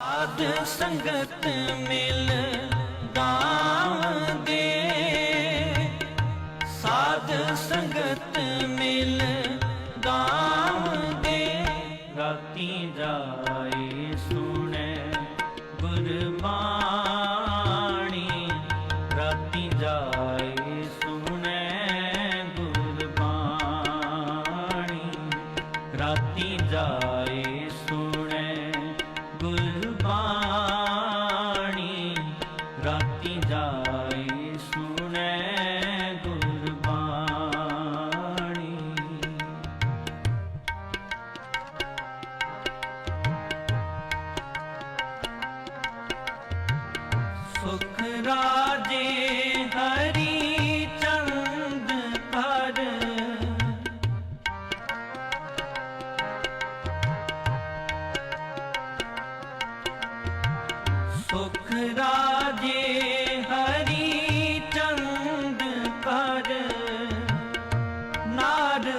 ਸਾਧ ਸੰਗਤ ਮਿਲ ਗਾਵ ਦੇ। ਸਾਧ ਸੰਗਤ ਮਿਲ ਗਾਵ ਦੇ। ਰਾਤੀ ਜਾਏ ਸੁਣੇ ਗੁਰਬਾਣੀ। ਰਾਤੀ ਜਾਏ ਸੁਣੇ ਗੁਰਬਾਣੀ। ਰਾਤੀ ਜਾਏ ਗੁਰਬਾਣੀ ਰਾਤੀ ਜਾਏ ਸੁਣੇ ਗੁਰਬਾਣੀ। ਸੁਖ ਰਾਜੇ ਸੁਖ ਹਰੀ ਚੰਦ ਕਰ ਨਾਰ